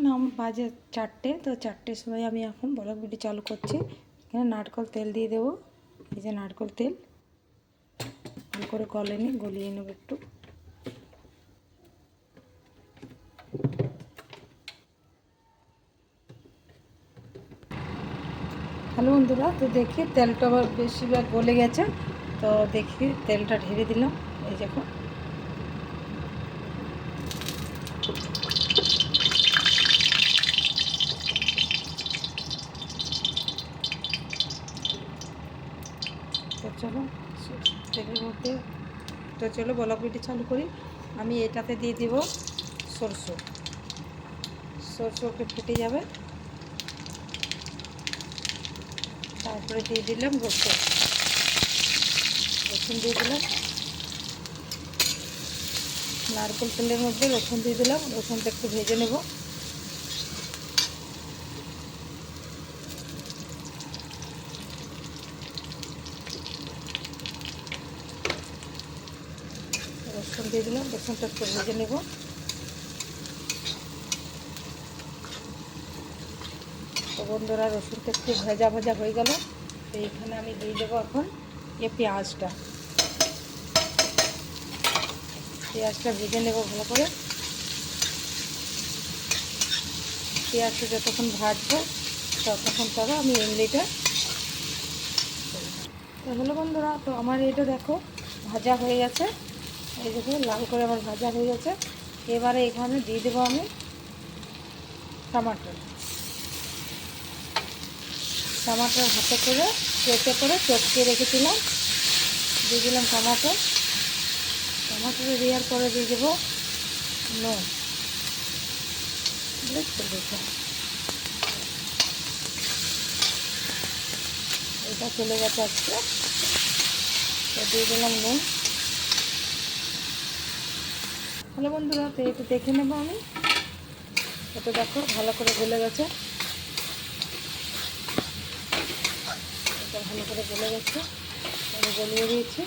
এখন আম বাজে চারটে, তো চারটের সময় আমি এখন বলক বিটি চালু করছি। এখানে নারকল তেল দিয়ে দেবো, এই যে নারকল তেল। ভালো করে গলে নিই গলিয়ে নেব একটু। হ্যালো বন্ধুরা, তো দেখি তেলটা আবার বেশিরভাগ গলে গেছে, তো দেখি তেলটা ঢেলে দিলাম। এই দেখো। চলো তেলের মধ্যে। তো চলো, বলক বিটি চালু করি। আমি এটাতে দিয়ে দিব সরষে। সরষেকে ফেটে যাবে। তারপরে দিয়ে দিলাম রসুন। রসুন দিয়ে দিলাম। নারকেল তেলের মধ্যে রসুন দিয়ে দিলাম। রসুনটা একটু ভেজে নেব। রসুন দিয়ে দিলাম রসুনটা একটু ভেজে নেব। তো বন্ধুরা, রসুনটা একটু ভেজা ভাজা হয়ে গেল। তো এখানে আমি দিয়ে দেবো এখন এ পেঁয়াজটা। পেঁয়াজটা ভেজে নেব ভালো করে। পেঁয়াজটা যতক্ষণ ভাজবো, ততক্ষণ তবে আমি এমনিটা তাহলে বন্ধুরা, তো আমার এটা দেখো, ভাজা হয়ে গেছে। এই দেখো লাল করে আমার ভাজা হয়ে গেছে। এবারে এখানে দিয়ে দেবো আমি টমাটো। টমাটোর হাতে করে, কেটে করে চটকে রেখেছিলাম। দিয়ে দিলাম টমাটো। টমাটো দেওয়ার পরে দিয়ে দেবো নুন। এটা চলে গেছে আজকে। দিয়ে দিলাম নুন। হ্যালো বন্ধুরা, তো একটু দেখে নেব আমি। এটা দেখো, ভালো করে গলে গেছে। এটা ভালো করে গলে গেছে। আমি গলিয়ে দিয়েছি।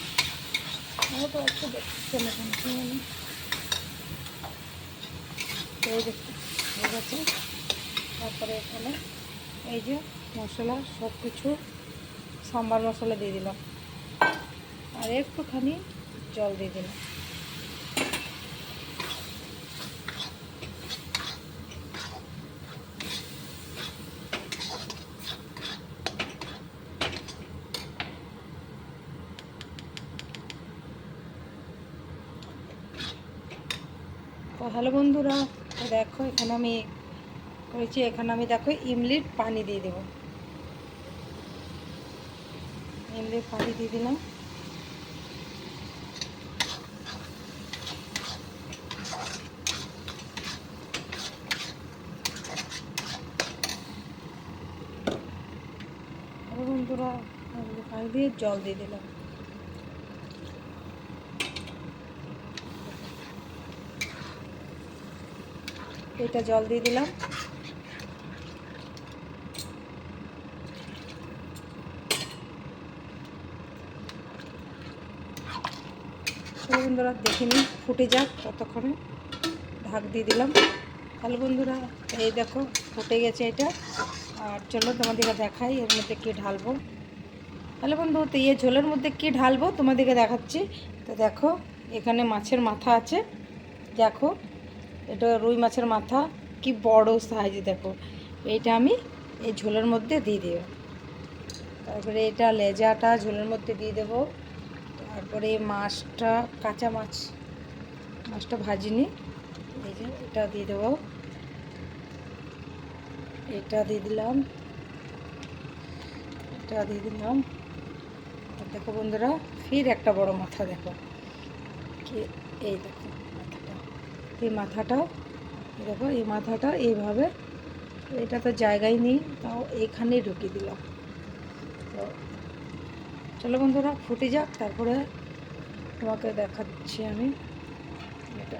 হয়তো একটু দেখতে না তো হয়ে গেছে। তারপরে এখানে এই যে মশলা সব কিছু সাম্বার মশলা দিয়ে দিলাম। আর একটুখানি জল দিয়ে দিলাম। তো হ্যালো বন্ধুরা দেখো এখানে আমি করেছি, এখানে আমি দেখো ইমলির পানি দিয়ে দেবো। ইমলির পানি দিয়ে দিলাম। বন্ধুরা পানি দিয়ে জল দিয়ে দিলাম। এটা জল দিয়ে দিলাম। বন্ধুরা, দেখে নিই, ফুটে যাক ততক্ষণে ঢাক দিয়ে দিলাম। তাহলে বন্ধুরা, এই দেখো, ফুটে গেছে এটা। আর চলো তোমাদেরকে দেখাই, এর মধ্যে কী ঢালবো। তাহলে বন্ধু, তো ইয়ে ঝোলের মধ্যে কী ঢালবো তোমাদেরকে দেখাচ্ছি। তো দেখো, এখানে মাছের মাথা আছে। দেখো এটা রুই মাছের মাথা। কি বড় সাইজ দেখো। এইটা আমি এই ঝোলের মধ্যে দিয়ে দেব। তারপরে এটা লেজাটা ঝোলের মধ্যে দিয়ে দেব। তারপরে মাছটা, কাঁচা মাছ, মাছটা ভাজিনি। এই যে এটা দিয়ে দেবো। এটা দিয়ে দিলাম। এটা দিয়ে দিলাম। দেখো বন্ধুরা, ফির একটা বড় মাথা দেখো। কি এই দেখো। এই মাথাটাও দেখো এই মাথাটা এইভাবে, এটা তো জায়গায় নেই, তাও এখানেই ঢুকিয়ে দিলাম। তো চলো বন্ধুরা, ফুটে যাক, তারপরে তোমাকে দেখাচ্ছি আমি। এটা।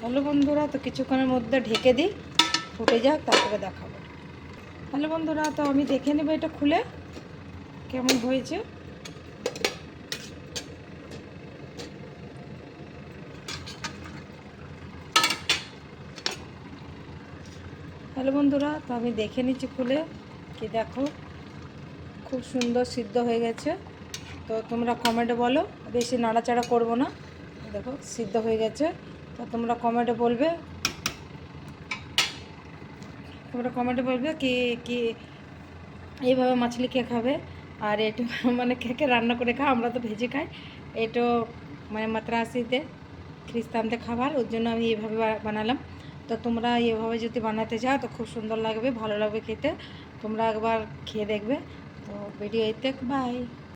হ্যালো বন্ধুরা, তো কিছুক্ষণের মধ্যে ঢেকে দিই, ফুটে যাক, তারপরে দেখাবো। হ্যালো বন্ধুরা, তো আমি দেখে নেব এটা খুলে। কেমন হয়েছে? হ্যালো বন্ধুরা, তো আমি দেখে নিচ্ছি খুলে। কি দেখো? খুব সুন্দর সিদ্ধ হয়ে গেছে। তো তোমরা কমেন্টে বলো, বেশি নাড়াচাড়া করব না। দেখো, সিদ্ধ হয়ে গেছে। তো তোমরা কমেন্টে বলবে তোমরা কমেন্টে বলবে কি কি এইভাবে মাছলি কে খাবে। আর এটা মানে কে রান্না করে খাও, আমরা তো ভেজে খাই। এটা মানে মাত্রাসিতে খ্রিস্টানদের খাবার, ওর জন্য আমি এইভাবে বানালাম। তো তোমরা এভাবে যদি বানাতে চাও, তো খুব সুন্দর লাগবে, ভালো লাগবে খেতে। তোমরা একবার খেয়ে দেখবে। তো ভিডিও এতে বাই